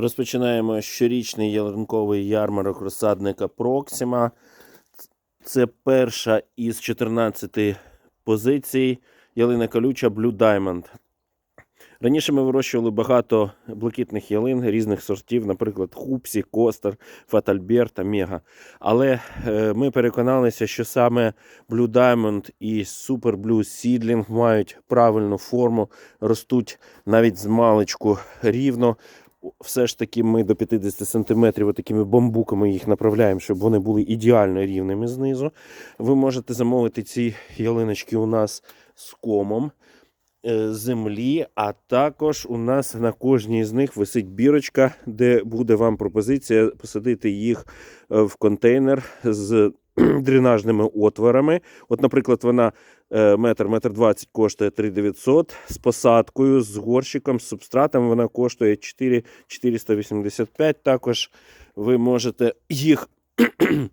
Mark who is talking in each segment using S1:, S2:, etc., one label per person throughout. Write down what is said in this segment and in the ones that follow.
S1: Розпочинаємо щорічний ялинковий ярмарок розсадника Проксима. Це перша із 14 позицій ялина колюча Blue Diamond. Раніше ми вирощували багато блакитних ялин різних сортів, наприклад, Хупсі, Костер, Фатальберта, Мега. Але е, ми переконалися, що саме Blue Diamond і Super Blue Seedling мають правильну форму, ростуть навіть з маличку рівно. Все ж таки ми до 50 см такими бамбуками їх направляємо, щоб вони були ідеально рівними знизу. Ви можете замовити ці ялиночки у нас з комом е, землі, а також у нас на кожній з них висить бірочка, де буде вам пропозиція посадити їх е, в контейнер з дренажними отворами. От, наприклад, вона е, метр, метр двадцять коштує 3900, з посадкою, з горщиком, з субстратом вона коштує 4 485. Також ви можете їх.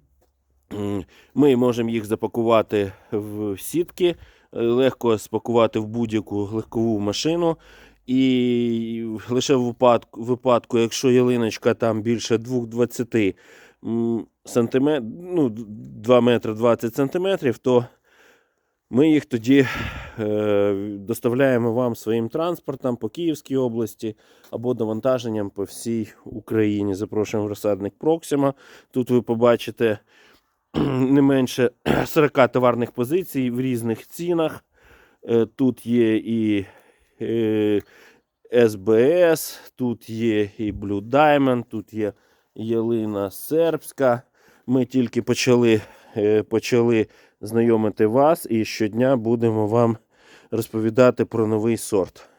S1: Ми можемо їх запакувати в сітки, легко спакувати в будь-яку легкову машину. І лише в випадку, випадку якщо ялиночка там більше 2,20 сантиметр, ну, 2 метри 20 сантиметрів, то ми їх тоді е, доставляємо вам своїм транспортом по Київській області або довантаженням по всій Україні. Запрошуємо в розсадник Проксима. Тут ви побачите не менше 40 товарних позицій в різних цінах. Е, Тут є і СБС, тут є і Blue Diamond, тут є ялина сербська. Ми тільки почали, е, почали знайомити вас і щодня будемо вам розповідати про новий сорт.